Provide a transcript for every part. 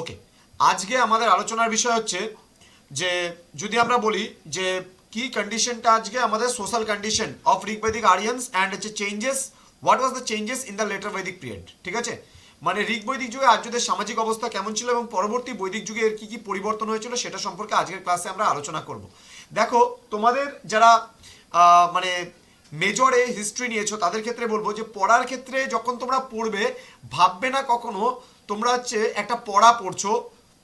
ওকে আজকে আমাদের আলোচনার বিষয় হচ্ছে যে, যদি আমরা বলি যে, কি কন্ডিশনটা আজকে আমাদের social condition of Rigvedic Aryans and হচ্ছে changes what was the changes in the later Vedic period ঠিক আছে? মানে ঋগ বৈদিক যুগে আর্যদের সামাজিক অবস্থা কেমন ছিল এবং পরবর্তী বৈদিক যুগে এর কী কি পরিবর্তন হয়েছিল সেটা সম্পর্কে আজকের ক্লাসে আমরা আলোচনা করব। দেখো, তোমাদের যারা মানে মেজরে হিস্ট্রি নিয়েছো, তাদের ক্ষেত্রে বলব যে, পড়ার ক্ষেত্রে যখন তোমরা পড়বে, ভাববে না কখনো তোমরা হচ্ছে একটা পড়া পড়ছো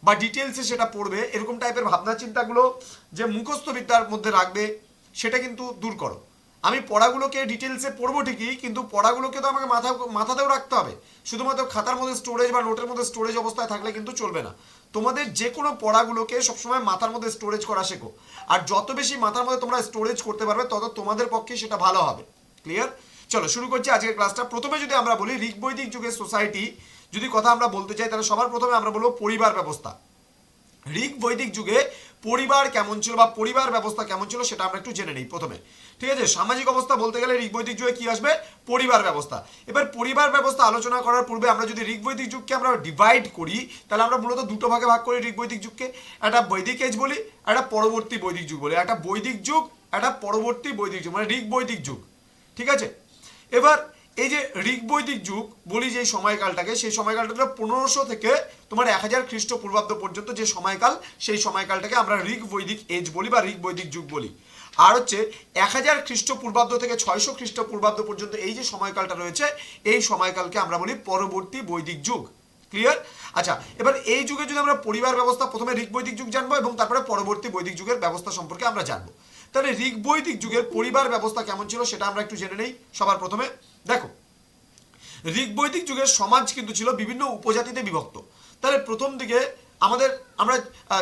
বা ডিটেলসে সেটা পড়বে, এরকম টাইপের ভাবনা চিন্তাগুলো যে মুখস্থ বিদ্যার মধ্যে রাখবে, সেটা কিন্তু দূর করো। আমি পড়াগুলোকে ডিটেলসে পড়ব ঠিকই, কিন্তু পড়াগুলোকে তো আমাকে মাথা মাথাতেও রাখতে হবে। শুধুমাত্র খাতার মধ্যে স্টোরেজ বা নোটের মধ্যে স্টোরেজ অবস্থায় থাকলে কিন্তু চলবে না। তোমাদের যে কোনো পড়াগুলোকে সবসময় মাথার মধ্যে স্টোরেজ করা শেখো। আর যত বেশি মাথার মধ্যে তোমরা স্টোরেজ করতে পারবে, তত তোমাদের পক্ষে সেটা ভালো হবে। ক্লিয়ার চলো, শুরু করছি আজকের ক্লাসটা প্রথমে যদি আমরা বলি ঋগ্বৈদিক যুগের সোসাইটি যদি কথা আমরা বলতে চাই, তাহলে সবার প্রথমে আমরা বলব পরিবার ব্যবস্থা। ঋগ বৈদিক যুগে পরিবার কেমন ছিল বা পরিবার ব্যবস্থা কেমন ছিল সেটা আমরা একটু জেনে নিই প্রথমে। ঠিক আছে? সামাজিক অবস্থা বলতে গেলে ঋগ বৈদিক যুগে কি আসবে? পরিবার ব্যবস্থা। এবার পরিবার ব্যবস্থা আলোচনা করার পূর্বে আমরা যদি ঋগ বৈদিক যুগকে আমরা ডিভাইড করি, তাহলে আমরা মূলত দুটো ভাগে ভাগ করি ঋগ বৈদিক যুগকে। একটা বৈদিক এজ বলি একটা পরবর্তী বৈদিক যুগ বলি। একটা বৈদিক যুগ, একটা পরবর্তী বৈদিক যুগ মানে ঋগ বৈদিক যুগ। ঠিক আছে? এবার এই যে ঋগ বৈদিক যুগ, বলি যে সময়কালটাকে, সেই সময়কালটা পনেরোশো থেকে তোমার এক হাজার খ্রিস্টপূর্বাব্দ পর্যন্ত যে সময়কাল, সেই সময়কালটাকে আমরা ঋগ বৈদিক এজ বলি বা ঋগ বৈদিক যুগ বলি। আর হচ্ছে এক হাজার খ্রিস্টপূর্বাব্দ থেকে ছয়শো খ্রিস্টপূর্বাব্দ পর্যন্ত এই যে সময়কালটা রয়েছে, এই সময়কালকে আমরা বলি পরবর্তী বৈদিক যুগ। ক্লিয়ার আচ্ছা এবার এই যুগে যদি আমরা পরিবার ব্যবস্থা, প্রথমে ঋগ বৈদিক যুগ জানব এবং তারপরে পরবর্তী বৈদিক যুগের ব্যবস্থা সম্পর্কে আমরা জানব। তাহলে ঋগ বৈদিক যুগের পরিবার ব্যবস্থা কেমন ছিল সেটা আমরা একটু জেনে নেই সবার প্রথমে। দেখো, ঋগ বৈদিক যুগের সমাজ কিন্তু ছিল বিভিন্ন উপজাতিতে বিভক্ত। তাহলে প্রথম দিকে আমাদের, আমরা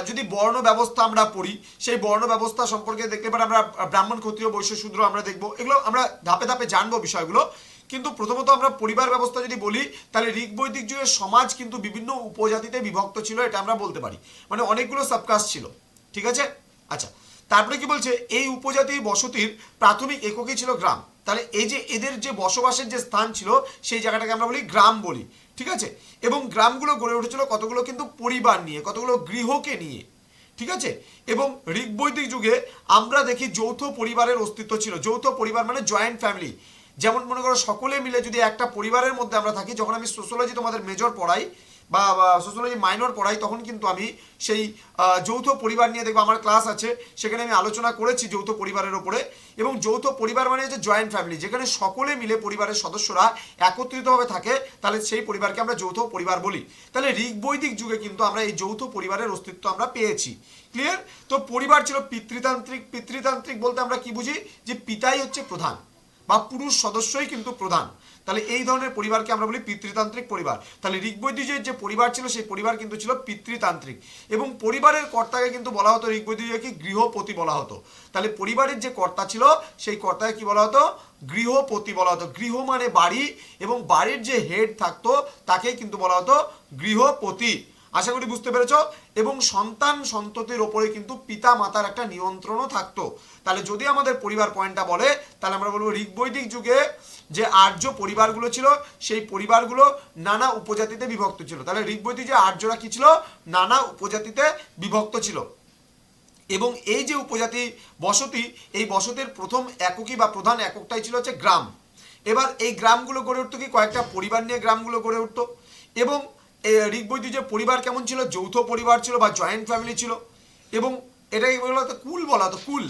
যদি বর্ণ ব্যবস্থা আমরা পড়ি, সেই বর্ণ ব্যবস্থা সম্পর্কে দেখতে পারি আমরা ব্রাহ্মণ ক্ষত্রিয়, বৈশ্য শূদ্র আমরা দেখব। এগুলো আমরা ধাপে ধাপে জানব বিষয়গুলো। কিন্তু প্রথমত আমরা পরিবার ব্যবস্থা যদি বলি, তাহলে ঋগ বৈদিক যুগের সমাজ কিন্তু বিভিন্ন উপজাতিতে বিভক্ত ছিল, এটা আমরা বলতে পারি। মানে অনেকগুলো সাবকাস্ট ছিল। ঠিক আছে? আচ্ছা তারপরে কি বলছে? এই উপজাতি বসতির প্রাথমিক এককই ছিল? গ্রাম। তাহলে এই যে এদের যে বসবাসের যে স্থান ছিল, সেই জায়গাটাকে আমরা বলি গ্রাম বলি। ঠিক আছে? এবং গ্রামগুলো গড়ে উঠেছিল কতগুলো কিন্তু পরিবার নিয়ে, কতগুলো গৃহকে নিয়ে। ঠিক আছে? এবং ঋগবৈদিক যুগে আমরা দেখি যৌথ পরিবারের অস্তিত্ব ছিল। যৌথ পরিবার মানে জয়েন্ট ফ্যামিলি। যেমন মনে করো, সকলে মিলে যদি একটা পরিবারের মধ্যে আমরা থাকি, যখন আমি সোশ্যোলজি তোমাদের মেজর পড়াই বা সোশ্যোলজি মাইনর পড়াই, তখন কিন্তু আমি সেই যৌথ পরিবার নিয়ে দেখব, আমার ক্লাস আছে, সেখানে আমি আলোচনা করেছি যৌথ পরিবারের ওপরে, এবং যৌথ পরিবার মানে হচ্ছে জয়েন্ট ফ্যামিলি যেখানে সকলে মিলে পরিবারের সদস্যরা একত্রিতভাবে থাকে, তাহলে সেই পরিবারকে আমরা যৌথ পরিবার বলি। তাহলে ঋগ বৈদিক যুগে কিন্তু আমরা এই যৌথ পরিবারের অস্তিত্ব আমরা পেয়েছি। ক্লিয়ার তো পরিবার ছিল পিতৃতান্ত্রিক পিতৃতান্ত্রিক বলতে আমরা কি বুঝি? যে পিতাই হচ্ছে প্রধান, বা পুরুষ সদস্যই কিন্তু প্রধান। তাহলে এই ধরনের পরিবারকে আমরা বলি পিতৃতান্ত্রিক পরিবার। তাহলে ঋগ্বৈদ্যুজয়ের যে পরিবার ছিল, সেই পরিবার কিন্তু ছিল পিতৃতান্ত্রিক। এবং পরিবারের কর্তাকে কিন্তু বলা হতো ঋগ্বৈদ্যুজয়কে গৃহপতি বলা হতো। তাহলে পরিবারের যে কর্তা ছিল, সেই কর্তাকে কি বলা হতো? গৃহপতি বলা হতো। গৃহ মানে বাড়ি এবং বাড়ির যে হেড থাকতো তাকে কিন্তু বলা হতো গৃহপতি। আশা করি বুঝতে পেরেছ? এবং সন্তান সন্ততির ওপরে কিন্তু পিতা মাতার একটা নিয়ন্ত্রণও থাকতো। তাহলে যদি আমাদের পরিবার পয়েন্টটা বলে, তাহলে আমরা বলব ঋগ্বৈদিক যুগে যে আর্য পরিবারগুলো ছিল, সেই পরিবারগুলো নানা উপজাতিতে বিভক্ত ছিল। তাহলে ঋগ্বৈদিক যে আর্যরা কি ছিল? নানা উপজাতিতে বিভক্ত ছিল। এবং এই যে উপজাতি বসতি, এই বসতির প্রথম এককই বা প্রধান এককটাই ছিল হচ্ছে গ্রাম। এবার এই গ্রামগুলো গড়ে উঠতো কি? কয়েকটা পরিবার নিয়ে গ্রামগুলো গড়ে উঠতো। এবং ঋগ্বৈদি যে পরিবার কেমন ছিল, যৌথ পরিবার ছিল বা জয়েন্ট ফ্যামিলি ছিল, এবং এটাকে বলা হতো কুল বলা হতো, কুল।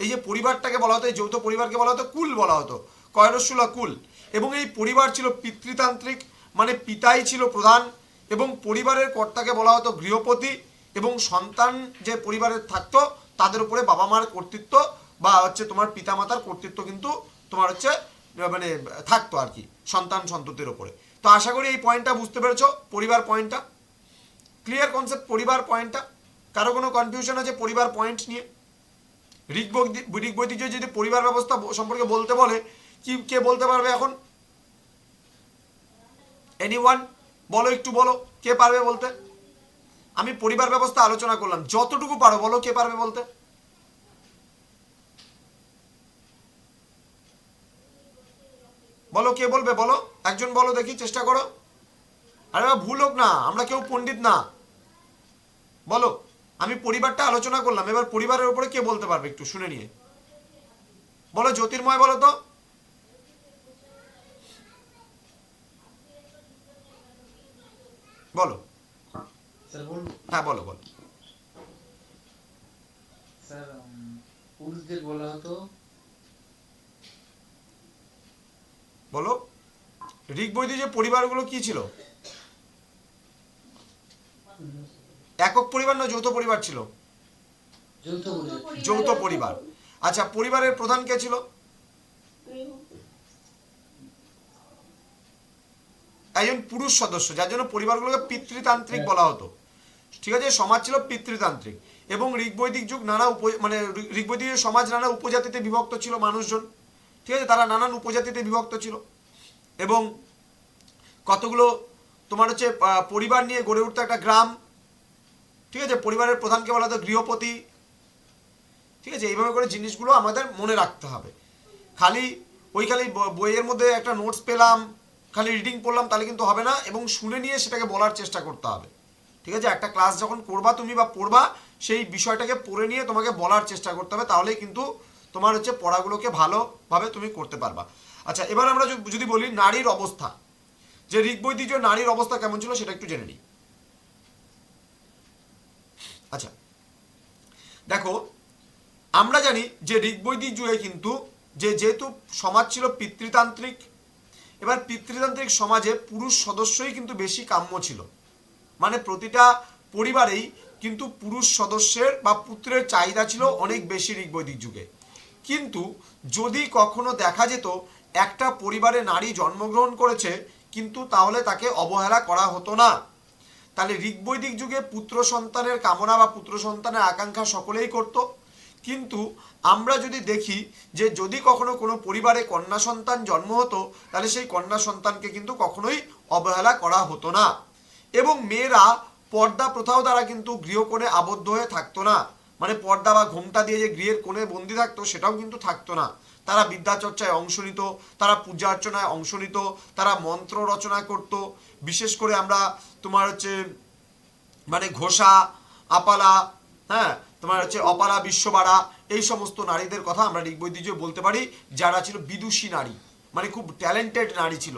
এই যে পরিবারটাকে বলা হতো, এই যৌথ পরিবারকে বলা হতো, কুল বলা হতো, কয়রসুলা কুল। এবং এই পরিবার ছিল পিতৃতান্ত্রিক মানে পিতাই ছিল প্রধান, এবং পরিবারের কর্তাকে বলা হতো গৃহপতি, এবং সন্তান যে পরিবারের থাকতো, তাদের উপরে বাবা মার কর্তৃত্ব বা হচ্ছে তোমার পিতামাতার কর্তৃত্ব কিন্তু তোমার হচ্ছে মানে থাকতো আর কি, সন্তান সন্ততির ওপরে তো আশা করি এই পয়েন্টটা বুঝতে পেরেছ, পরিবার পয়েন্টটা ক্লিয়ার কনসেপ্ট পরিবার পয়েন্টটা কারও কোনো কনফিউশন আছে পরিবার পয়েন্ট নিয়ে? ঋগ্বৈদিক ঋগ্বৈদিক যদি পরিবার ব্যবস্থা সম্পর্কে বলতে বলে, কি, কে বলতে পারবে এখন? এনিওয়ান বলো একটু, বলো। কে পারবে বলতে? আমি পরিবার ব্যবস্থা আলোচনা করলাম। যতটুকু পারো, বলো কে পারবে বলতে? বলো কে বলবে বলো? একজন বলো দেখি চেষ্টা করো। আরে ভুল হোক না আমরা কেউ পণ্ডিত না। বলো আমি পরিবারটা আলোচনা করলাম এবার পরিবারের উপরে কে বলতে পারবে একটু শুনে নিয়ে? বলো জ্যোতির্ময় বলো তো। বলো। হ্যাঁ বলো বলো। স্যার পুরুষদের বলা হতো বলো। ঋগ বৈদি যে পরিবারগুলো কি ছিল? একক পরিবার না যৌথ পরিবার ছিল? যৌথ পরিবার। আচ্ছা পরিবারের প্রধান কে ছিল? একজন পুরুষ সদস্য যার জন্য পরিবারগুলোকে পিতৃতান্ত্রিক বলা হতো। ঠিক আছে সমাজ ছিল পিতৃতান্ত্রিক এবং ঋগ্বৈদিক যুগ নানা উপ মানে ঋগ্বৈদিক সমাজ নানা উপজাতিতে বিভক্ত ছিল মানুষজন। ঠিক আছে, তারা নানান উপজাতিতে বিভক্ত ছিল। এবং কতগুলো তোমার হচ্ছে পরিবার নিয়ে গড়ে উঠতো একটা গ্রাম, ঠিক আছে, পরিবারের প্রধানকে বলা হতো গৃহপতি, ঠিক আছে, এইভাবে করে জিনিসগুলো আমাদের মনে রাখতে হবে। খালি, ওই খালি বইয়ের মধ্যে একটা নোটস পেলাম, খালি রিডিং পড়লাম, তাহলে কিন্তু হবে না, এবং শুনে নিয়ে সেটাকে বলার চেষ্টা করতে হবে। ঠিক আছে, একটা ক্লাস যখন করবা তুমি বা পড়বা, সেই বিষয়টাকে পড়ে নিয়ে তোমাকে বলার চেষ্টা করতে হবে, তাহলেই কিন্তু তোমার হচ্ছে পড়াগুলোকে ভালোভাবে তুমি করতে পারবা। আচ্ছা এবার আমরা যদি- বলি নারীর অবস্থা, যে ঋগ্বৈদিক নারীর অবস্থা কেমন ছিল সেটা একটু জেনে নিই। আচ্ছা দেখো, আমরা জানি যে ঋগ্বৈদিক যুগে কিন্তু যে যেহেতু সমাজ ছিল পিতৃতান্ত্রিক, এবার পিতৃতান্ত্রিক সমাজে পুরুষ সদস্যই কিন্তু বেশি কাম্য ছিল। মানে প্রতিটা পরিবারেই কিন্তু পুরুষ সদস্যের বা পুত্রের চাহিদা ছিল অনেক বেশি ঋগ্বৈদিক যুগে। কিন্তু যদি কখনো দেখা যেত, একটা পরিবারে নারী জন্মগ্রহণ করেছে, কিন্তু তাহলে তাকে অবহেলা করা হতো না। তাহলে ঋগ্বৈদিক যুগে পুত্র সন্তানের কামনা বা পুত্র সন্তানের আকাঙ্ক্ষা সকলেই করত। কিন্তু আমরা যদি দেখি যে যদি কখনো কোনো পরিবারে কন্যা সন্তান জন্ম হতো, তাহলে সেই কন্যা সন্তানকে কিন্তু কখনোই অবহেলা করা হতো না। এবং মেয়েরা পর্দা প্রথাও দ্বারা কিন্তু গৃহকোণে আবদ্ধ হয়ে থাকতো না। মানে পর্দা বা ঘোমটা দিয়ে যে গৃহের কোণে বন্দি থাকতো, সেটাও কিন্তু থাকতো না। তারা বিদ্যাচর্চায় অংশ নিত, তারা পূজা অর্চনায় অংশ নিত, তারা মন্ত্র রচনা করত। বিশেষ করে আমরা তোমার হচ্ছে মানে ঘোষা, আপালা হ্যাঁ তোমার হচ্ছে অপালা, বিশ্ববাড়া, এই সমস্ত নারীদের কথা আমরা ঋগ্বৈদিজ্য বলতে পারি, যারা ছিল বিদুষী নারী মানে খুব ট্যালেন্টেড নারী ছিল।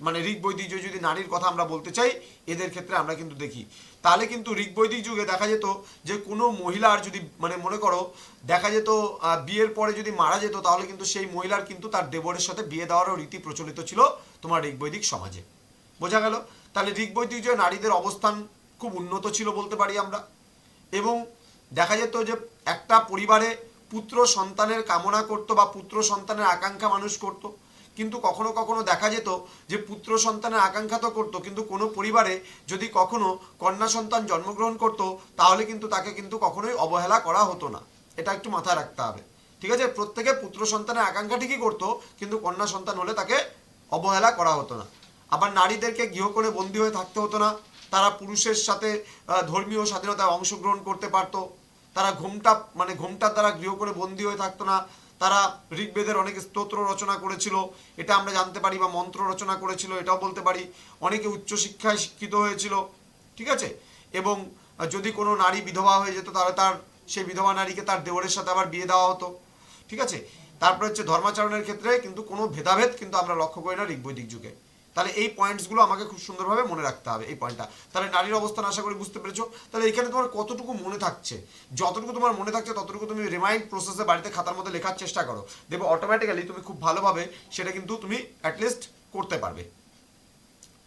মানে ঋগ্বৈদিক যুগে যদি নারীর কথা আমরা বলতে চাই, এদের ক্ষেত্রে আমরা কিন্তু দেখি। তাহলে কিন্তু ঋগ্বৈদিক যুগে দেখা যেত যে কোনো মহিলার যদি মানে মনে করো, দেখা যেত বিয়ের পরে যদি মারা যেত, তাহলে কিন্তু সেই মহিলার কিন্তু তার দেবরের সাথে বিয়ে দেওয়ারও রীতি প্রচলিত ছিল তোমার ঋগ্বৈদিক সমাজে। বোঝা গেল? তাহলে ঋগ্বৈদিক যুগে নারীদের অবস্থান খুব উন্নত ছিল বলতে পারি আমরা। এবং দেখা যেত যে একটা পরিবারে পুত্র সন্তানের কামনা করত বা পুত্র সন্তানের আকাঙ্ক্ষা মানুষ করত। কিন্তু কখনো কখনো দেখা যেত যে পুত্র সন্তানের আকাঙ্ক্ষা তো করতো, কিন্তু কোনো পরিবারে যদি কখনো কন্যা সন্তান জন্মগ্রহণ করত, তাহলে কিন্তু তাকে কিন্তু কখনোই অবহেলা করা হতো না। এটা একটু মাথায় রাখতে হবে। ঠিক আছে? প্রত্যেকে পুত্র সন্তানের আকাঙ্ক্ষা ঠিকই করতো, কিন্তু কন্যা সন্তান হলে তাকে অবহেলা করা হতো না। আবার নারীদেরকে গৃহকোণে বন্দী হয়ে থাকতে হতো না। তারা পুরুষের সাথে ধর্মীয় স্বাধীনতায় অংশগ্রহণ করতে পারতো। তারা ঘুমটা মানে ঘুমটার দ্বারা গৃহকোণে বন্দী হয়ে থাকতো না। তারা ঋগ্বেদের অনেক স্তোত্র রচনা করেছিল, এটা আমরা জানতে পারি বা মন্ত্র রচনা করেছিল, এটাও বলতে পারি। অনেকে উচ্চশিক্ষায় শিক্ষিত হয়েছিল, ঠিক আছে? এবং যদি কোনো নারী বিধবা হয়ে যেত, তাহলে তার সেই বিধবা নারীকে তার দেওরের সাথে আবার বিয়ে দেওয়া হতো, ঠিক আছে? তারপরে হচ্ছে ধর্মাচরণের ক্ষেত্রে কিন্তু কোনো ভেদাভেদ কিন্তু আমরা লক্ষ্য করি না ঋগ্বৈদিক যুগে। তাহলে এই পয়েন্টসগুলো আমাকে খুব সুন্দরভাবে মনে রাখতে হবে, এই পয়েন্টটা তাহলে নারীর অবস্থান আশা করি বুঝতে পেরেছ। তাহলে এখানে তোমার কতটুকু মনে থাকছে? যতটুকু তোমার মনে থাকছে, ততটুকু তুমি রিমাইন্ড প্রসেসে বাড়িতে খাতার মধ্যে লেখার চেষ্টা করো। দেখবে অটোমেটিক্যালি তুমি খুব ভালোভাবে সেটা কিন্তু তুমি অ্যাটলিস্ট করতে পারবে।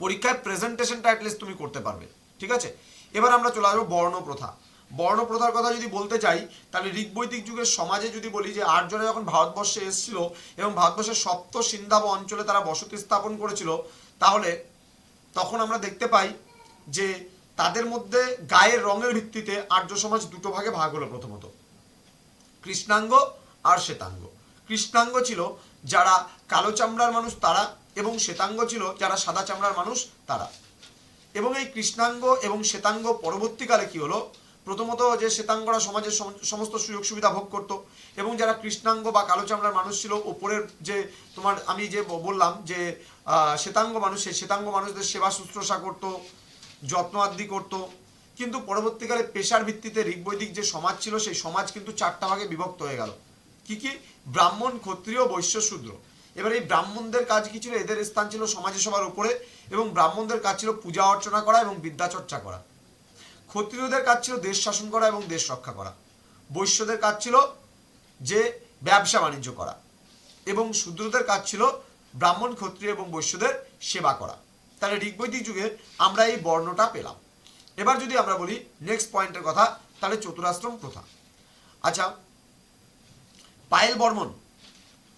পরীক্ষায় প্রেজেন্টেশনটা অ্যাটলিস্ট তুমি করতে পারবে। ঠিক আছে? এবার আমরা চলে আসব বর্ণ প্রথা বর্ণ প্রথার কথা যদি বলতে চাই, তাহলে ঋগ্বৈদিক যুগের সমাজে যদি বলি যে আর্যরা যখন ভারতবর্ষে এসেছিল এবং ভারতবর্ষের সপ্ত সিন্ধাব অঞ্চলে তারা বসতি স্থাপন করেছিল, তাহলে তখন আমরা দেখতে পাই যে তাদের মধ্যে গায়ের রঙের ভিত্তিতে আর্য সমাজ দুটো ভাগে ভাগ হলো প্রথমত। কৃষ্ণাঙ্গ আর শ্বেতাঙ্গ। কৃষ্ণাঙ্গ ছিল যারা কালো চামড়ার মানুষ তারা এবং শ্বেতাঙ্গ ছিল যারা সাদা চামড়ার মানুষ তারা। এবং এই কৃষ্ণাঙ্গ এবং শ্বেতাঙ্গ পরবর্তীকালে কি হলো? প্রথমত যে শ্বেতাঙ্গরা সমাজের সমস্ত সুযোগ সুবিধা ভোগ করত এবং যারা কৃষ্ণাঙ্গ বা কালো চামড়ার মানুষ ছিল, ওপরের যে তোমার আমি যে বললাম যে শ্বেতাঙ্গ মানুষ শ্বেতাঙ্গ মানুষদের সেবা শুশ্রূষা করত, যত্ন আদি করত। কিন্তু পরবর্তীকালে পেশার ভিত্তিতে ঋগ্বৈদিক যে সমাজ ছিল, সেই সমাজ কিন্তু চারটা ভাগে বিভক্ত হয়ে গেল। কি কি? ব্রাহ্মণ, ক্ষত্রিয়, বৈশ্য, শূদ্র। এবার এই ব্রাহ্মণদের কাজ কি ছিল? এদের স্থান ছিল সমাজে সবার উপরে এবং ব্রাহ্মণদের কাজ ছিল পূজা অর্চনা করা এবং বিদ্যাচর্চা করা। ক্ষত্রিয়দের কাজ ছিল দেশ শাসন করা এবং দেশ রক্ষা করা। বৈশ্যদের কাজ ছিল যে ব্যবসা বাণিজ্য করা এবং শূদ্রদের কাজ ছিল ব্রাহ্মণ, ক্ষত্রিয় এবং বৈশ্যদের সেবা করা। তাহলে ঋগ্বৈদিক যুগে আমরা এই বর্ণটা পেলাম। এবার যদি আমরা বলি নেক্সট পয়েন্টের কথা, তাহলে চতুরাশ্রম প্রথা। আচ্ছা পায়েল বর্মন,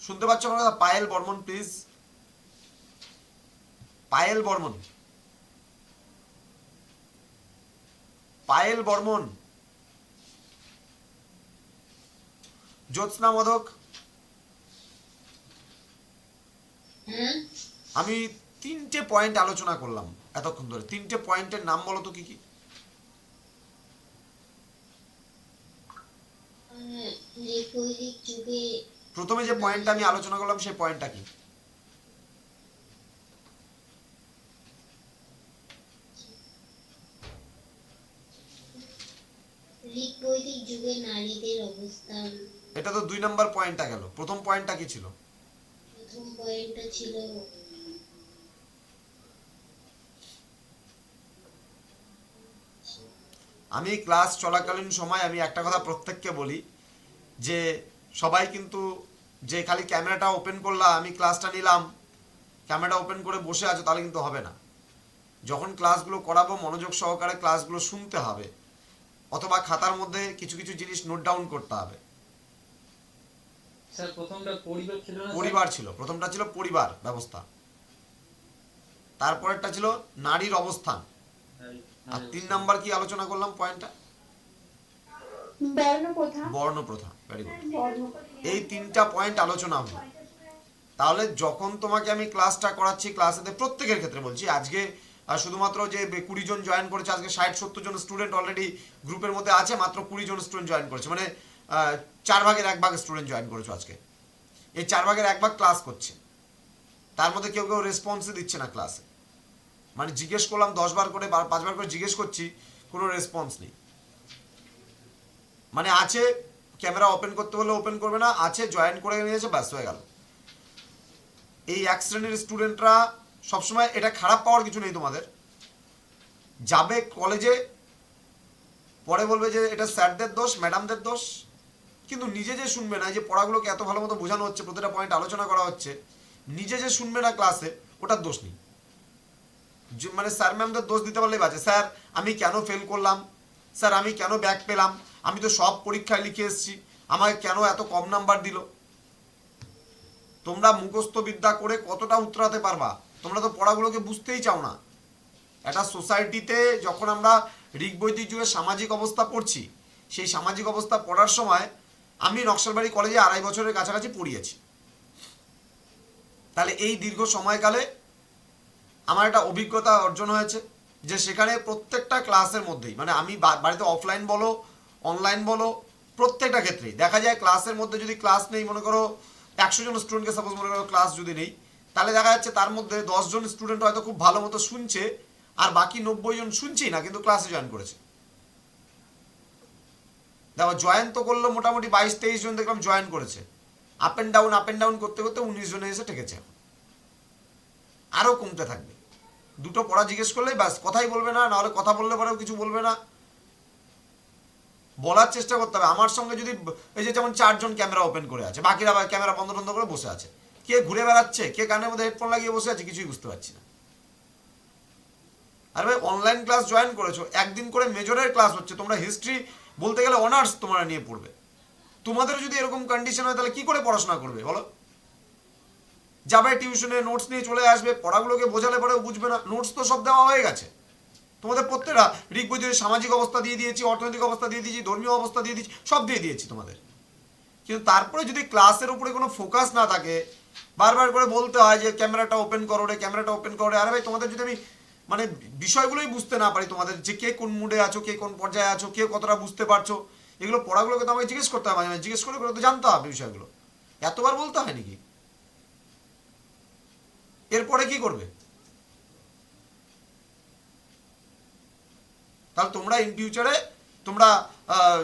শুনতে পাচ্ছ কথা পায়েল বর্মন প্লিজ পায়েল বর্মন। পায়েল বর্মন। জ্যোৎস্না মদক হ্যাঁ আমি তিনটে পয়েন্ট আলোচনা করলাম এতক্ষণ ধরে। তিনটে পয়েন্টের নাম বলো তো কি কি? প্রথমে যে পয়েন্টটা আমি আলোচনা করলাম সেই পয়েন্টটা কি? ঋগ্বৈদিক যুগে নারীদের অবস্থান। এটা তো দুই নাম্বার পয়েন্টটা গেল। প্রথম পয়েন্টটা কি ছিল? প্রথম পয়েন্টটা ছিল আমি ক্লাস চলাকালীন সময় আমি একটা কথা প্রত্যেককে বলি যে সবাই কিন্তু যে খালি ক্যামেরাটা ওপেন করলাম আমি ক্লাসটা নিলাম ক্যামেরাটা ওপেন করে বসে আছো তাহলে কিন্তু হবে না। যখন ক্লাসগুলো করাবো মনোযোগ সহকারে ক্লাসগুলো শুনতে হবে। অথবা খাতার মধ্যে কিছু কিছু জিনিস নোট ডাউন করতে হবে। স্যার প্রথমটা পরিবার ছিল না পরিবার ছিল। প্রথমটা ছিল পরিবার ব্যবস্থা। তারপরেরটা ছিল নারীর অবস্থান। আর তিন নাম্বার কি আলোচনা করলাম পয়েন্টটা বর্ণ প্রথা ভেরি গুড এই তিনটা পয়েন্ট আলোচনা হলো। তাহলে যখন তোমাকে আমি ক্লাসটা করাচ্ছি ক্লাসেতে প্রত্যেকের ক্ষেত্রে বলছি আজকে শুধুমাত্র যে কুড়ি জন জয়েন করেছে, আজকে ষাট সত্তর জন স্টুডেন্ট অলরেডি গ্রুপের মধ্যে আছে, মাত্র কুড়ি জন স্টুডেন্ট জয়েন করেছে। মানে চার ভাগের এক ভাগ স্টুডেন্ট জয়েন করেছ আজকে। এই চার ভাগের এক ভাগ ক্লাস করছে। তার মধ্যে কেউ কেউ রেসপন্সই দিচ্ছে না ক্লাসে মানে জিজ্ঞেস করলাম, দশ বার করে পাঁচবার করে জিজ্ঞেস করছি, কোনো রেসপন্স নেই। মানে আছে ক্যামেরা ওপেন করতে বললে ওপেন করবে না, আছে জয়েন করে নিয়েছে ব্যস্ত হয়ে গেল। এই এক শ্রেণির স্টুডেন্টরা সবসময় এটা খারাপ পাওয়ার কিছু নেই তোমাদের। যাবে কলেজে পরে বলবে যে এটা স্যারদের দোষ ম্যাডামদের দোষ। কিন্তু নিজে যে শুনবে না যে পড়াগুলোকে এত ভালো মতো বোঝানো হচ্ছে, প্রতিটা পয়েন্ট আলোচনা করা হচ্ছে, নিজে যে শুনবে না ক্লাসে ওটার দোষ নেই। মানে স্যার ম্যামদের দোষ দিতে পারলেই বাজে। স্যার, আমি কেন ফেল করলাম? স্যার, আমি কেন ব্যাক পেলাম? আমি তো সব পরীক্ষায় লিখে এসেছি। আমাকে কেন এত কম নাম্বার দিল? তোমরা মুখস্থ বিদ্যা করে কতটা উতরাতে পারবা? তোমরা তো পড়াগুলোকে বুঝতেই চাও না। একটা সোসাইটিতে যখন আমরা ঋগ্বৈদিক যুগে সামাজিক অবস্থা পড়ছি, সেই সামাজিক অবস্থা পড়ার সময় আমি নকশালবাড়ি কলেজে আড়াই বছরের কাছাকাছি পড়িয়েছি। তাহলে এই দীর্ঘ সময়কালে আমার একটা অভিজ্ঞতা অর্জন হয়েছে যে সেখানে প্রত্যেকটা ক্লাসের মধ্যেই মানে আমি বাড়িতে অফলাইন বলো অনলাইন বলো, প্রত্যেকটা ক্ষেত্রেই। দেখা যায় ক্লাসের মধ্যে যদি ক্লাস নেই, মনে করো একশো জন স্টুডেন্টকে সাপোজ মনে করো ক্লাস যদি নেই তাহলে দেখা যাচ্ছে তার মধ্যে দশজন স্টুডেন্ট হয়তো খুব ভালো মতো শুনছে, আর বাকি নব্বই জন শুনছেই না, কিন্তু ক্লাসে জয়েন করেছে। দেখো জয়েন তো করল মোটামুটি বাইশ তেইশ জন দেখলাম জয়েন করেছে। Up and down up and down করতে করতে উনিশ জনে এসে ঠেকেছে আরও কমতে থাকবে। দুটো পড়া জিজ্ঞেস করলেই ব্যাস, কথাই বলবে না, নাহলে কথা বললে পরেও কিছু বলবে না। বলার চেষ্টা করতে হবে। আমার সঙ্গে যদি এই যে যেমন চারজন ক্যামেরা ওপেন করে আছে, বাকিরা ক্যামেরা বন্ধ বন্ধ করে বসে আছে। কে ঘুরে বেড়াচ্ছে, কে কানের মধ্যে হেডফোন লাগিয়ে বসে আছে কিছুই বুঝতে পারছি না। আর ভাই অনলাইন ক্লাস জয়েন করেছ, একদিন করে মেজরের ক্লাস হচ্ছে, তোমরা হিস্ট্রি বলতে গেলে অনার্স তোমরা নিয়ে পড়বে। তোমাদের যদি এরকম কন্ডিশন হয়, তাহলে কি করে পড়াশোনা করবে, বলো? যাবে টিউশনে নোটস নিয়ে চলে আসবে, পড়াগুলোকে বোঝালে পরেও বুঝবে না নোটস তো সব দেওয়া হয়ে গেছে। তোমাদের প্রত্যেকটা ঋগ্বৈদিক সামাজিক অবস্থা দিয়ে দিয়েছি, অর্থনৈতিক অবস্থা দিয়ে দিয়েছি, ধর্মীয় অবস্থা দিয়ে দিয়েছি, সব দিয়ে দিয়েছি তোমাদের। কিন্তু তারপরে যদি ক্লাসের উপরে কোনো ফোকাস না থাকে বারবার করে বলতে হয় যে ক্যামেরাটা ওপেন করো রে, ক্যামেরাটা ওপেন করো রে। আরে ভাই, তোমাদের যদি আমি মানে বিষয়গুলোই বুঝতে না পারি, তোমাদের যে কে কোন মুডে আছো, কে কোন পর্যায়ে আছো কে কতটা বুঝতে পারছ, এগুলো পড়াগুলোকে তো আমাকে জিজ্ঞেস করতে হবে মাঝে জিজ্ঞেস করে করে তো জানতে হবে বিষয়গুলো। এতবার বলতে হয় নাকি? এরপরে কি করবে? তাহলে তোমরা ইন ফিউচারে তোমরা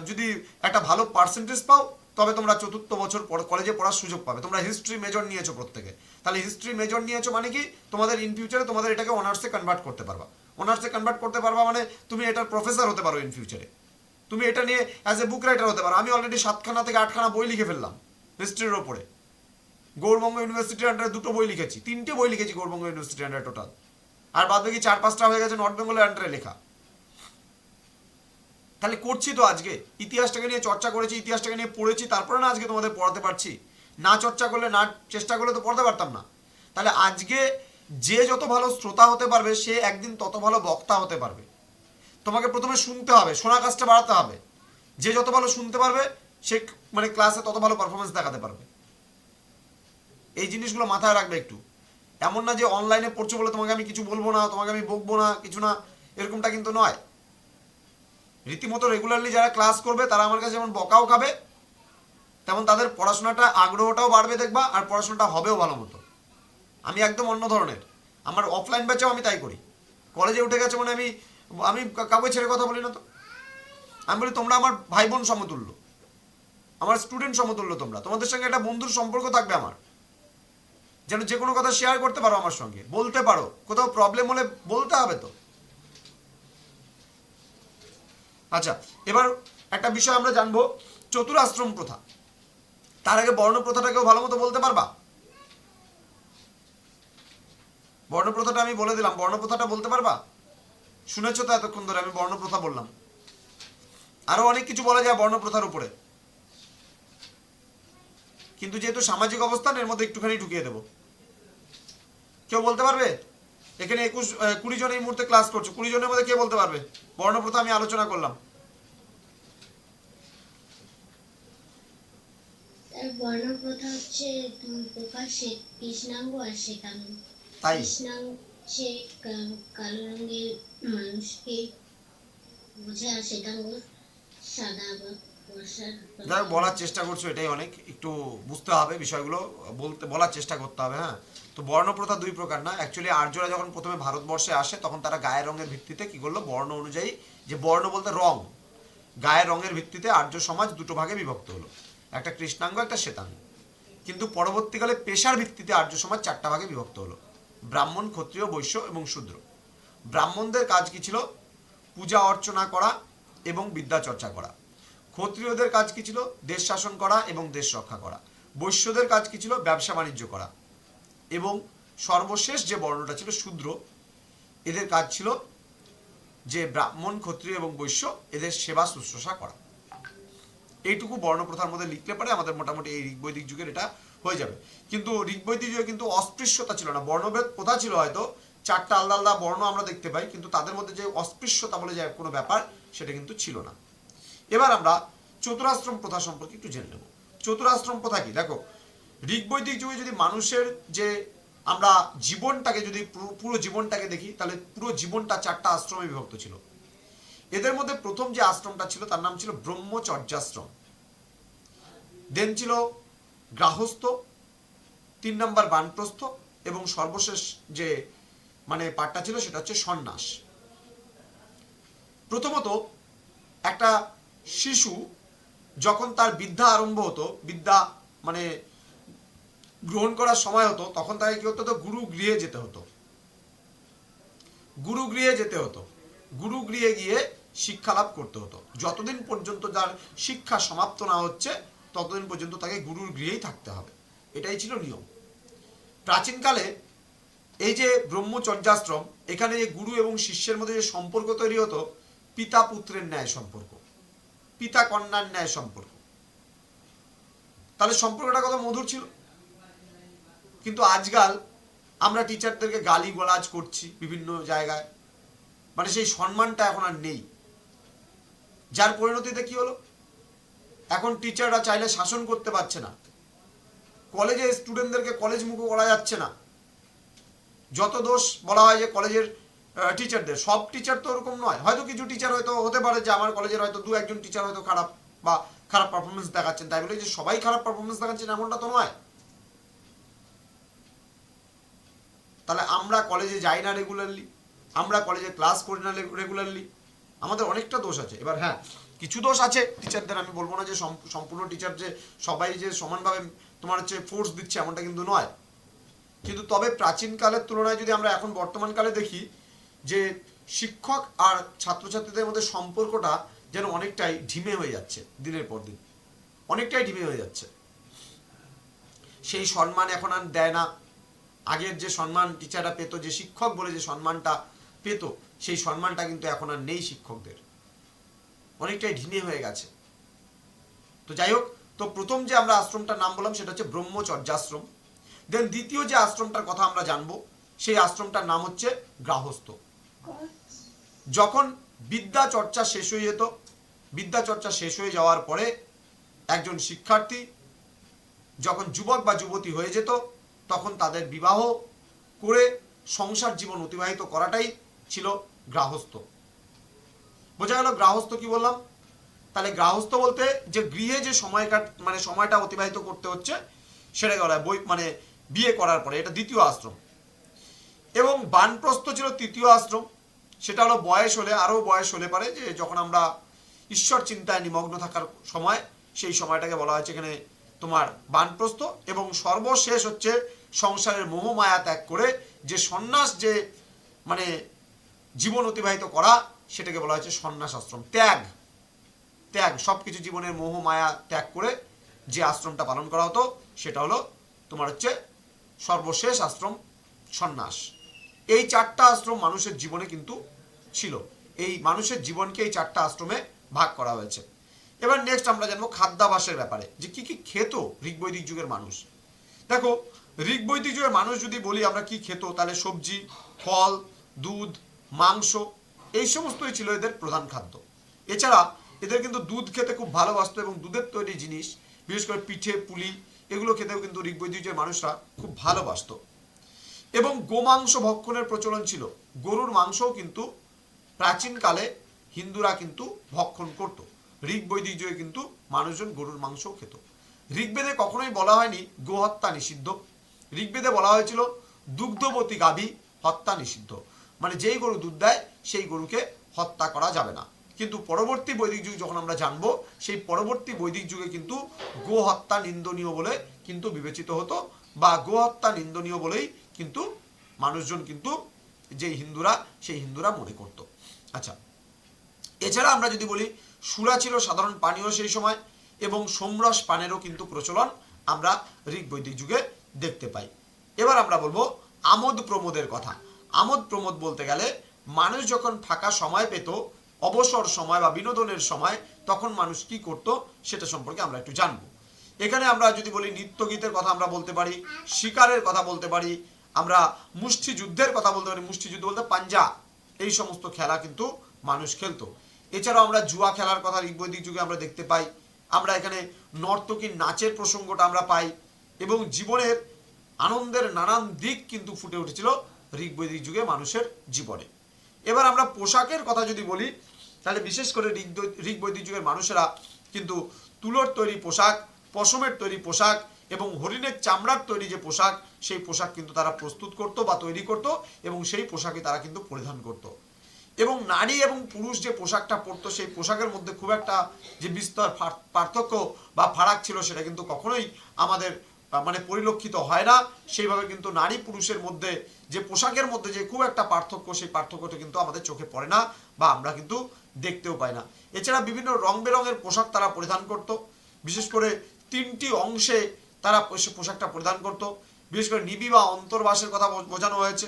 যদি একটা ভালো পার্সেন্টেজ পাও তবে তোমরা চতুর্থ বছর কলেজে পড়ার সুযোগ পাবে। তোমরা হিস্ট্রি মেজর নিয়েছো প্রত্যেকে। তাহলে হিস্ট্রি মেজর নিয়েছো মানে কি? তোমাদের ইন ফিউচারে তোমাদের এটাকে অনার্সে কনভার্ট করতে পারবা। অনার্সে কনভার্ট করতে পারবা মানে তুমি এটার প্রফেসর হতে পারো ইন ফিউচারে তুমি এটা নিয়ে অ্যাজ এ বুক রাইটার হতে পারো। আমি অলরেডি সাতখানা থেকে আটখানা বই লিখে ফেললাম হিস্ট্রির ওপরে। গৌরবঙ্গ ইউনিভার্সিটির আন্ডারে দুটো বই লিখেছি, তিনটে বই লিখেছি গৌরবঙ্গ ইউনিভার্সিটির আন্ডারে টোটাল আর বাদ বাকি চার পাঁচটা হয়ে গেছে নর্থ বেঙ্গলের আন্ডারে লেখা। তাহলে করছি তো আজকে। ইতিহাসটাকে নিয়ে চর্চা করেছি, ইতিহাসটাকে নিয়ে পড়েছি, তারপরে না আজকে তোমাদের পড়াতে পারছি। না চর্চা করলে, না চেষ্টা করলে তো পড়তে পারতাম না। তাহলে আজকে যে যত ভালো শ্রোতা হতে পারবে, সে একদিন তত ভালো বক্তা হতে পারবে। তোমাকে প্রথমে শুনতে হবে শোনা কাজটা বাড়াতে হবে। যে যত ভালো শুনতে পারবে, সে মানে ক্লাসে তত ভালো পারফরমেন্স দেখাতে পারবে। এই জিনিসগুলো মাথায় রাখবে একটু। এমন না যে অনলাইনে পড়ছো বলে তোমাকে আমি কিছু বলব না, তোমাকে আমি বকবো না, কিছু না, এরকমটা কিন্তু নয়। রীতিমতো রেগুলারলি যারা ক্লাস করবে, তারা আমার কাছে যেমন বকাও খাবে, তেমন তাদের পড়াশোনাটা আগ্রহটাও বাড়বে দেখবা, আর পড়াশোনাটা হবেও ভালো মতো। আমি একদম অন্য ধরনের। আমার অফলাইন ব্যাচেও আমি তাই করি। কলেজে উঠে গেছে মানে আমি আমি কাউকে ছেড়ে কথা বলি না তো। আমি বলি, তোমরা আমার ভাই বোন সমতুল্য। আমার স্টুডেন্ট সমতুল্য তোমরা। তোমাদের সঙ্গে একটা বন্ধুর সম্পর্ক থাকবে আমার। যেন যে কোনো কথা শেয়ার করতে পারো আমার সঙ্গে। বলতে পারো। কোথাও প্রবলেম হলে বলতে হবে তো। আচ্ছা এবার একটা বিষয় আমরা জানব, চতুরাশ্রম প্রথা। তার আগে বর্ণ প্রথাটাকেও ভালো মতো বলতে পারবা? বর্ণ প্রথাটা আমি বলে দিলাম বর্ণ প্রথাটা বলতে পারবা? শুনেছো তো এতক্ষণ ধরে, আমি বর্ণ প্রথা বললাম। আরও অনেক কিছু বলা যায় বর্ণ প্রথার উপরে। কিন্তু যেহেতু সামাজিক অবস্থান, এর মধ্যে একটুখানি ঢুকিয়ে দেবো। কেউ বলতে পারবে? এখানে একুশ কুড়ি জন এই মুহূর্তে ক্লাস করছ। কুড়ি জনের মধ্যে কে বলতে পারবে? বর্ণপ্রথা আমি আলোচনা করলাম। বর্ণপ্রথা হচ্ছে দুই কৃষ্ণাঙ্গ আর শ্বেতাঙ্গ তাই? কৃষ্ণাঙ্গ হচ্ছে কালো রঙের মানুষকে বোঝায় আর শ্বেতাঙ্গ সাদা বা যাই বলার চেষ্টা করছ এটাই অনেক। একটু বুঝতে হবে বিষয়গুলো বলতে বলার চেষ্টা করতে হবে হ্যাঁ। তো বর্ণপ্রথা দুই প্রকার না? অ্যাকচুয়ালি আর্যরা যখন প্রথমে ভারতবর্ষে আসে, তখন তারা গায়ের রঙের ভিত্তিতে কি করল? বর্ণ অনুযায়ী, যে বর্ণ বলতে রং, গায়ের রঙের ভিত্তিতে আর্য সমাজ দুটো ভাগে বিভক্ত হলো। একটা কৃষ্ণাঙ্গ, একটা শ্বেতাঙ্গ। কিন্তু পরবর্তীকালে পেশার ভিত্তিতে আর্য সমাজ চারটা ভাগে বিভক্ত হলো। ব্রাহ্মণ, ক্ষত্রিয়, বৈশ্য এবং শূদ্র। ব্রাহ্মণদের কাজ কি ছিল? পূজা অর্চনা করা এবং বিদ্যা চর্চা করা। ক্ষত্রিয়দের কাজ কি ছিল? দেশ শাসন করা এবং দেশ রক্ষা করা। বৈশ্যদের কাজ কি ছিল? ব্যবসা বাণিজ্য করা। এবং সর্বশেষ যে বর্ণটা ছিল শূদ্র, এদের কাজ ছিল যে ব্রাহ্মণ, ক্ষত্রিয় এবং বৈশ্য এদের সেবা শুশ্রূষা করা। এইটুকু বর্ণপ্রথার মধ্যে লিখলে পারে আমাদের মোটামুটি এই ঋগ্বৈদিক যুগের এটা হয়ে যাবে। কিন্তু ঋগ্বৈদিক যুগে কিন্তু অস্পৃশ্যতা ছিল না, বর্ণভেদ প্রথা ছিল হয়তো, চারটা আলাদা আলাদা বর্ণ আমরা দেখতে পাই, কিন্তু তাদের মধ্যে যে অস্পৃশ্যতা বলে যে কোনো ব্যাপার সেটা কিন্তু ছিল না। এবার আমরা চতুরাশ্রম প্রথা সম্পর্কে একটু জেনে নেব। চতুরাশ্রম প্রথা কি? দেখো ঋগ্বৈদিক যুগে যদি মানুষের যে আমরা জীবনটাকে যদি পুরো জীবনটাকে দেখি, তাহলে পুরো জীবনটা চারটা আশ্রমে বিভক্ত ছিল। এদের মধ্যে প্রথম যে আশ্রমটা ছিল, তার নাম ছিল ব্রহ্মচর্যাশ্রম। দেন ছিল গ্রাহস্থ, তিন নম্বর বানপ্রস্থ, এবং সর্বশেষ যে মানে পাঠটা ছিল, সেটা হচ্ছে সন্ন্যাস। প্রথমত একটা শিশু যখন তার বিদ্যা আরম্ভ হতো, বিদ্যা মানে গ্রহণ করার সময় হতো, তখন তাকে কি হতো? তো গুরু গৃহে যেতে হতো। গুরু গৃহে যেতে হতো। গুরু গৃহে গিয়ে শিক্ষা লাভ করতে হতো। যতদিন পর্যন্ত যার শিক্ষা সমাপ্ত না হচ্ছে, ততদিন পর্যন্ত তাকে গুরুর গৃহেই থাকতে হবে। এটাই ছিল নিয়ম। প্রাচীনকালে এই যে ব্রহ্মচর্যাশ্রম, এখানে যে গুরু এবং শিষ্যের মধ্যে যে সম্পর্ক তৈরি হতো, পিতা পুত্রের ন্যায় সম্পর্ক, পিতা কন্যার ন্যায় সম্পর্ক। তাহলে সম্পর্কটা কত মধুর ছিল? কিন্তু আজকাল আমরা টিচারদেরকে গালি গোলাজ করছি বিভিন্ন জায়গায়। মানে সেই সম্মানটা এখন আর নেই। যার পরিণতিতে কি হলো? এখন টিচাররা চাইলে শাসন করতে পারছে না। কলেজে স্টুডেন্টদেরকে কলেজ মুখ করা যাচ্ছে না। যত দোষ বলা হয় যে কলেজের টিচারদের সব টিচার তো ওরকম নয়। হয়তো কিছু টিচার হয়তো হতে পারে যে আমার কলেজের হয়তো দু একজন টিচার হয়তো খারাপ বা খারাপ পারফরমেন্স দেখাচ্ছেন। তাই বলে যে সবাই খারাপ পারফরমেন্স দেখাচ্ছেন এমনটা তো নয়। তাহলে আমরা কলেজে যাই না রেগুলারলি আমরা কলেজে ক্লাস করি না রেগুলারলি আমাদের অনেকটা দোষ আছে। এবার হ্যাঁ কিছু দোষ আছে। টিচারদের আমি বলব না যে সম- সম্পূর্ণ টিচার যে সবাই যে সমানভাবে তোমার হচ্ছে ফোর্স দিচ্ছে এমনটা কিন্তু নয়। কিন্তু তবে প্রাচীনকালের তুলনায় যদি আমরা এখন বর্তমানকালে দেখি, যে শিক্ষক আর ছাত্রছাত্রীদের মধ্যে সম্পর্কটা যেন অনেকটাই ঢিমে হয়ে যাচ্ছে দিনের পর দিন। অনেকটাই ঢিমে হয়ে যাচ্ছে। সেই সম্মান এখন আর দেয় না। আগের যে সম্মান টিচাররা পেত, যে শিক্ষক বলে যে সম্মানটা পেত, সেই সম্মানটা কিন্তু এখন আর নেই শিক্ষকদের। অনেকটাই ঢিমে হয়ে গেছে। তো যাই হোক, তো প্রথম যে আমরা আশ্রমটার নাম বললাম সেটা হচ্ছে ব্রহ্মচর্যাশ্রম। দেন দ্বিতীয় যে আশ্রমটার কথা আমরা জানব, সেই আশ্রমটার নাম হচ্ছে গ্রাহস্থ। যখন বিদ্যা চর্চা শেষ হয়ে যেত বিদ্যা চর্চা শেষ হয়ে যাওয়ার পরে একজন শিক্ষার্থী যখন যুবক বা যুবতী হয়ে যেত তখন তাদের বিবাহ করে সংসার জীবন অতিবাহিত করাটাই ছিল গ্রাহস্থ। বোঝা গেল গ্রাহস্থ কি বললাম? তাহলে গ্রাহস্থ বলতে যে গৃহে যে সময় কাট মানে সময়টা অতিবাহিত করতে হচ্ছে সেটা গেল বই মানে বিয়ে করার পরে, এটা দ্বিতীয় আশ্রম। এবং বানপ্রস্থ ছিল তৃতীয় আশ্রম, সেটা হলো বয়স হলে, আরও বয়স হলে পারে যে যখন আমরা ঈশ্বর চিন্তায় নিমগ্ন থাকার সময়, সেই সময়টাকে বলা হয়েছে এখানে তোমার বানপ্রস্থ এবং সর্বশেষ হচ্ছে সংসারের মোহমায়া ত্যাগ করে যে সন্ন্যাস যে মানে জীবন অতিবাহিত করা, সেটাকে বলা হয়েছে সন্ন্যাস আশ্রম ত্যাগ। ত্যাগ সব কিছু জীবনের মোহ মায়া ত্যাগ করে যে আশ্রমটা পালন করা হতো, সেটা হলো তোমার হচ্ছে সর্বশেষ আশ্রম সন্ন্যাস। এই চারটা আশ্রম মানুষের জীবনে কিন্তু ছিল। এই মানুষের জীবনকে এই চারটা আশ্রমে ভাগ করা হয়েছে। এবার নেক্সট আমরা জানব খাদ্যাভাসের ব্যাপারে, যে কি কি খেত ঋগ্বৈদিক যুগের মানুষ? দেখো, ঋগ্বৈদিক যুগের মানুষ যদি বলি আমরা কি খেত, তাহলে সবজি, ফল, দুধ, মাংস, এই সমস্তই ছিল এদের প্রধান খাদ্য। এছাড়া এদের কিন্তু দুধ খেতে খুব ভালোবাসতো এবং দুধের তৈরি জিনিস, বিশেষ করে পিঠে, পুলি, এগুলো খেতেও কিন্তু ঋগ্বৈদিক যুগের মানুষরা খুব ভালোবাসতো। এবং গোমাংস ভক্ষণের প্রচলন ছিল। গরুর মাংসও কিন্তু প্রাচীনকালে হিন্দুরা কিন্তু ভক্ষণ করত। ঋগ বৈদিক যুগে কিন্তু মানুষজন গরুর মাংসও খেত। ঋগ্বেদে কখনোই বলা হয়নি গোহত্যা নিষিদ্ধ। ঋগ্বেদে বলা হয়েছিল দুগ্ধবতী গাভী হত্যা নিষিদ্ধ। মানে যেই গরু দুধ দেয়, সেই গরুকে হত্যা করা যাবে না। কিন্তু পরবর্তী বৈদিক যুগ যখন আমরা জানব, সেই পরবর্তী বৈদিক যুগে কিন্তু গো হত্যা নিন্দনীয় বলে কিন্তু বিবেচিত হতো বা গো হত্যা নিন্দনীয় বলেই কিন্তু মানুষজন কিন্তু যে হিন্দুরা, সেই হিন্দুরা মনে করত। আচ্ছা এছাড়া আমরা যদি বলি সুরা ছিল সাধারণ পানীয় সেই সময়, এবং সোমরস পানেরও কিন্তু প্রচলন আমরা ঋগ বৈদিক যুগে দেখতে পাই। এবার আমরা বলব আমোদ প্রমোদের কথা। আমোদ প্রমোদ বলতে গেলে, মানুষ যখন ফাঁকা সময় পেত, অবসর সময় বা বিনোদনের সময়, তখন মানুষ কি করত সেটা সম্পর্কে আমরা একটু জানব। এখানে আমরা যদি বলি নৃত্যগীতের কথা আমরা বলতে পারি, শিকারের কথা বলতে পারি, আমরা মুষ্টিযুদ্ধের কথা বলতে পারি। মুষ্টিযুদ্ধ বলতে পাঞ্জা, এই সমস্ত খেলা কিন্তু মানুষ খেলতো। এছাড়াও আমরা জুয়া খেলার কথা ঋগ্বৈদিক যুগে আমরা দেখতে পাই। আমরা এখানে নর্তকীর নাচের প্রসঙ্গটা আমরা পাই এবং জীবনের আনন্দের নানান দিক কিন্তু ফুটে উঠেছিল ঋগ্বৈদিক যুগে মানুষের জীবনে। এবার আমরা পোশাকের কথা যদি বলি, তাহলে বিশেষ করে ঋগ ঋগ বৈদিক যুগের মানুষেরা কিন্তু তুলোর তৈরি পোশাক, পশমের তৈরি পোশাক এবং হরিণের চামড়ার তৈরি যে পোশাক, সেই পোশাক কিন্তু তারা প্রস্তুত করত বা তৈরি করত এবং সেই পোশাকে তারা কিন্তু পরিধান করত। এবং নারী এবং পুরুষ যে পোশাকটা পরতো, সেই পোশাকের মধ্যে খুব একটা যে বিস্তর পার্থক্য বা ফারাক ছিল সেটা কিন্তু কখনোই আমাদের মানে পরিলক্ষিত হয় না। সেইভাবে কিন্তু নারী পুরুষের মধ্যে যে পোশাকের মধ্যে যে খুব একটা পার্থক্য, সেই পার্থক্যটা কিন্তু আমাদের চোখে পড়ে না বা আমরা কিন্তু দেখতেও পাই না। এছাড়া বিভিন্ন রং বেরঙের পোশাক তারা পরিধান করত। বিশেষ করে তিনটি অংশে তারা পোশাকটা পরিধান করত। বিশেষ করে নিবি বা অন্তর্বাসের কথা বোঝানো হয়েছে,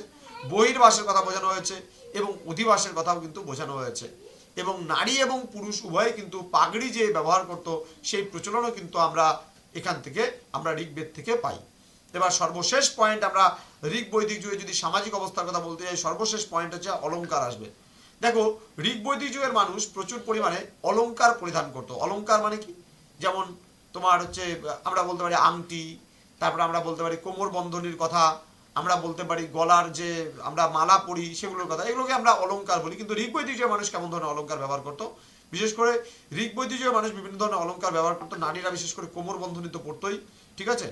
বহির্বাসের কথা বোঝানো হয়েছে। এবং অধিবাসের কথাও কিন্তু বোঝানো হয়েছে। এবং নারী এবং পুরুষ উভয়ে কিন্তু পাগড়ি যে ব্যবহার করত, সেই প্রচলনও কিন্তু আমরা এখান থেকে, আমরা ঋগ্বেদ থেকে পাই। এবার সর্বশেষ পয়েন্ট আমরা ঋগ বৈদিক যুগে যদি সামাজিক অবস্থার কথা বলতে যাই, সর্বশেষ পয়েন্ট হচ্ছে অলংকার আসবে। দেখো ঋগ বৈদিক যুগের মানুষ প্রচুর পরিমাণে অলঙ্কার পরিধান করতো। অলঙ্কার মানে কি? যেমন তোমার হচ্ছে, আমরা বলতে পারি আংটি, তারপরে আমরা বলতে পারি কোমর বন্ধনীর কথা আমরা বলতে পারি গলার যে আমরা মালা পরি সেগুলোর কথা, এগুলোকে আমরা অলংকার বলি। কিন্তু ঋগ্বৈদিক যুগের মানুষ কেমন ধরনের অলঙ্কার ব্যবহার করতো? বিশেষ করে ঋগ্বৈদিক যুগের মানুষ বিভিন্ন ধরনের অলঙ্কার ব্যবহার করতো। নারীরা বিশেষ করে কোমর বন্ধনী তো পড়তোই ঠিক আছে?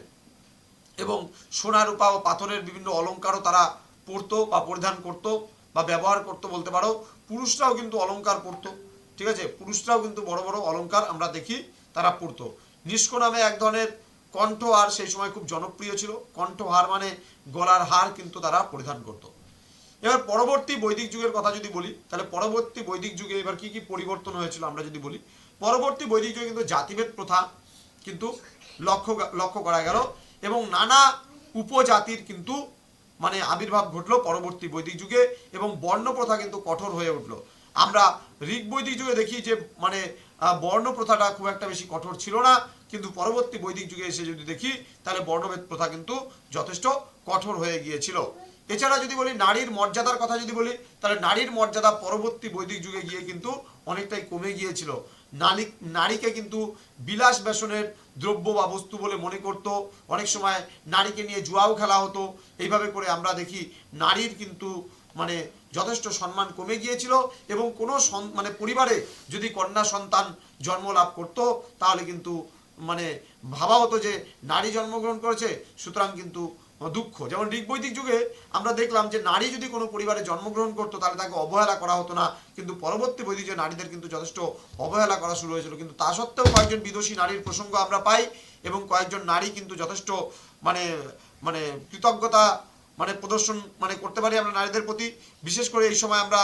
এবং সোনা, রূপা ও পাথরের বিভিন্ন অলংকারও তারা পরতো বা পরিধান করতো বা ব্যবহার করতো বলতে পারো। পুরুষরাও কিন্তু অলংকার পরতো, ঠিক আছে? পুরুষরাও কিন্তু বড় বড় অলংকার আমরা দেখি তারা পরতো। নিষ্ক নামে এক ধরনের কণ্ঠহার সেই সময় খুব জনপ্রিয় ছিল। কণ্ঠহার মানে গলার হার কিন্তু তারা পরিধান করতো। এবার পরবর্তী বৈদিক যুগের কথা যদি বলি, তাহলে পরবর্তী বৈদিক যুগে এবার কি কি পরিবর্তন হয়েছিল আমরা যদি বলি, পরবর্তী বৈদিক যুগে কিন্তু জাতিভেদ প্রথা কিন্তু লক্ষ্য লক্ষ্য করা গেল এবং নানা উপজাতির কিন্তু মানে আবির্ভাব ঘটলো পরবর্তী বৈদিক যুগে এবং বর্ণ প্রথা কিন্তু কঠোর হয়ে উঠল। আমরা ঋগ বৈদিক যুগে দেখি যে মানে বর্ণ প্রথাটা খুব একটা বেশি কঠোর ছিল না। কিন্তু পরবর্তী বৈদিক যুগে এসে যদি দেখি, তাহলে বর্ণভেদ প্রথা কিন্তু যথেষ্ট কঠোর হয়ে গিয়েছিল। এছাড়া যদি বলি, নারীর মর্যাদার কথা যদি বলি, তাহলে নারীর মর্যাদা পরবর্তী বৈদিক যুগে গিয়ে কিন্তু অনেকটাই কমে গিয়েছিল। নারী, নারীকে কিন্তু বিলাস বেসনের দ্রব্য বা বস্তু বলে মনে করতো। অনেক সময় নারীকে নিয়ে জুয়াও খেলা হতো। এইভাবে করে আমরা দেখি, নারীর কিন্তু মানে যথেষ্ট সম্মান কমে গিয়েছিল এবং কোনো মানে পরিবারে যদি কন্যা সন্তান জন্ম লাভ করতো, তাহলে কিন্তু মানে ভাবা হতো যে নারী জন্মগ্রহণ করেছে, সুতরাং কিন্তু দুঃখ। যেমন ঋগবৈদিক যুগে আমরা দেখলাম যে নারী যদি কোনো পরিবারে জন্মগ্রহণ করতো, তাহলে তাকে অবহেলা করা হতো না। কিন্তু পরবর্তী বৈদিক নারীদের কিন্তু যথেষ্ট অবহেলা করা শুরু হয়েছিল। কিন্তু তা সত্ত্বেও কয়েকজন বিদোষী নারীর প্রসঙ্গ আমরা পাই এবং কয়েকজন নারী কিন্তু যথেষ্ট মানে মানে কৃতজ্ঞতা মানে প্রদর্শন মানে করতে পারি আমরা নারীদের প্রতি। বিশেষ করে এই সময় আমরা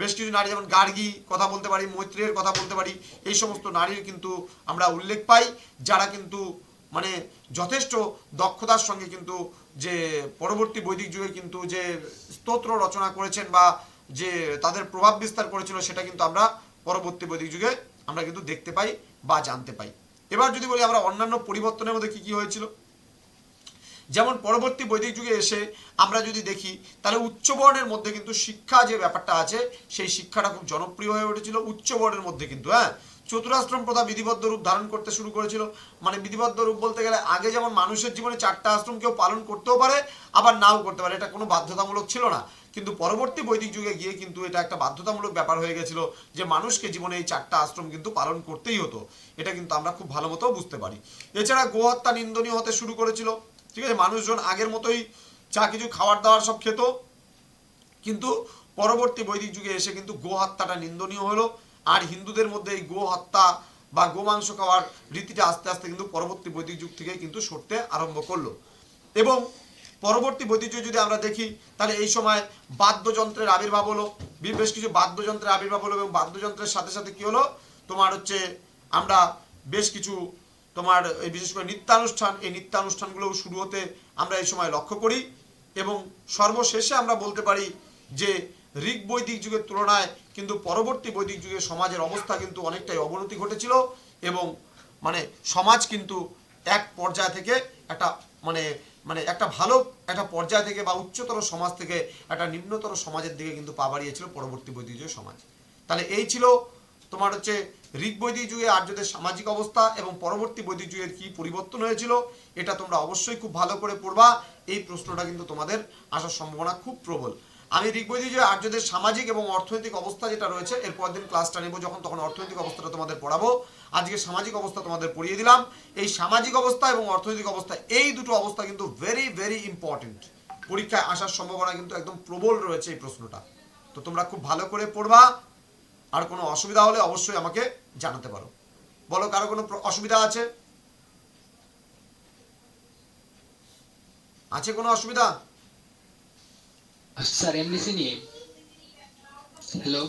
বেশ কিছু নারী, যেমন গার্গী, কথা বলতে পারি মৈত্রের কথা বলতে পারি, এই সমস্ত নারীর কিন্তু আমরা উল্লেখ পাই, যারা কিন্তু মানে যথেষ্ট দক্ষতার সঙ্গে কিন্তু যে পরবর্তী বৈদিক যুগে কিন্তু যে স্তোত্র রচনা করেছেন বা যে তাদের প্রভাব বিস্তার করেছিল, সেটা কিন্তু আমরা পরবর্তী বৈদিক যুগে আমরা কিন্তু দেখতে পাই বা জানতে পাই। এবার যদি বলি আমরা অন্যান্য পরিবর্তনের মধ্যে কি কি হয়েছিল? যেমন পরবর্তী বৈদিক যুগে এসে আমরা যদি দেখি, তাহলে উচ্চ বর্ণের মধ্যে কিন্তু শিক্ষা যে ব্যাপারটা আছে, সেই শিক্ষাটা খুব জনপ্রিয় হয়ে উঠেছিল। উচ্চ বর্ণের মধ্যে কিন্তু হ্যাঁ? চতুরাশ্রম প্রথা বিধিবদ্ধ রূপ ধারণ করতে শুরু করেছিল। মানে বিধিবদ্ধ রূপ বলতে গেলে আগে যেমন মানুষের জীবনে চারটা আশ্রম কেউ পালন করতেও পারে, আবার নাও করতে পারে। এটা কোনো বাধ্যতামূলক ছিল না। কিন্তু পরবর্তী বৈদিক যুগে গিয়ে কিন্তু এটা একটা বাধ্যতামূলক ব্যাপার হয়ে গেছিল যে মানুষকে জীবনে এই চারটা আশ্রম কিন্তু পালন করতেই হতো। এটা কিন্তু আমরা খুব ভালো মতো বুঝতে পারি। এছাড়া গোহত্যা নিন্দনীয় হতে শুরু করেছিল। ঠিক আছে? মানুষজন আগের মতোই যা কিছু খাবার দাবার সব খেত। কিন্তু পরবর্তী বৈদিক যুগে এসে কিন্তু গো হত্যাটা নিন্দনীয় হলো। আর হিন্দুদের মধ্যে এই গো হত্যা বা গোমাংস খাওয়ার রীতিটা আস্তে আস্তে কিন্তু পরবর্তী বৈদিক যুগ থেকে কিন্তু সরতে আরম্ভ করল। এবং পরবর্তী বৈদিক যুগে যদি আমরা দেখি, তাহলে এই সময় বাদ্যযন্ত্রের আবির্ভাব হলো। বেশ কিছু বাদ্যযন্ত্রের আবির্ভাব হলো এবং বাদ্যযন্ত্রের সাথে সাথে কি হলো? তোমার হচ্ছে আমরা বেশ কিছু তোমার, এই বিশেষ করে নৃত্যানুষ্ঠান, এই নৃত্যানুষ্ঠানগুলো শুরু হতে আমরা এই সময় লক্ষ্য করি এবং সর্বশেষে আমরা বলতে পারি যে ঋগ বৈদিক যুগের তুলনায় কিন্তু পরবর্তী বৈদিক যুগে সমাজের অবস্থা কিন্তু অনেকটাই অবনতি ঘটেছিল এবং মানে সমাজ কিন্তু এক পর্যায় থেকে একটা মানে মানে একটা ভালো একটা পর্যায় থেকে বা উচ্চতর সমাজ থেকে একটা নিম্নতর সমাজের দিকে কিন্তু পা বাড়িয়েছিল পরবর্তী বৈদিক যুগের সমাজ। তাহলে এই ছিল তোমার হচ্ছে ঋগ বৈদিক যুগে আর্যদের সামাজিক অবস্থা এবং পরবর্তী বৈদিক যুগের কি পরিবর্তন হয়েছিল, এটা তোমরা অবশ্যই খুব ভালো করে পড়বা। এই প্রশ্নটা কিন্তু তোমাদের আসার সম্ভাবনা খুব প্রবল। আমি ঋগ বৈদিক যুগে আর্যদের সামাজিক এবং অর্থনৈতিক অবস্থা যেটা রয়েছে এরপর দিন ক্লাসটা নেব যখন তখন অর্থনৈতিক অবস্থাটা তোমাদের পড়াবো। আজকে সামাজিক অবস্থা তোমাদের পড়িয়ে দিলাম। এই সামাজিক অবস্থা এবং অর্থনৈতিক অবস্থা, এই দুটো অবস্থা কিন্তু ভেরি ভেরি ইম্পর্টেন্ট পরীক্ষায় আসার সম্ভাবনা কিন্তু একদম প্রবল রয়েছে এই প্রশ্নটা। তো তোমরা খুব ভালো করে পড়বা। আর কোনো অসুবিধা হলে অবশ্যই আমাকে জানাতে পারো। বলো, কারও কোনো অসুবিধা আছে? আছে কোনো অসুবিধা? স্যার, এমডিসি নিয়ে। হ্যালো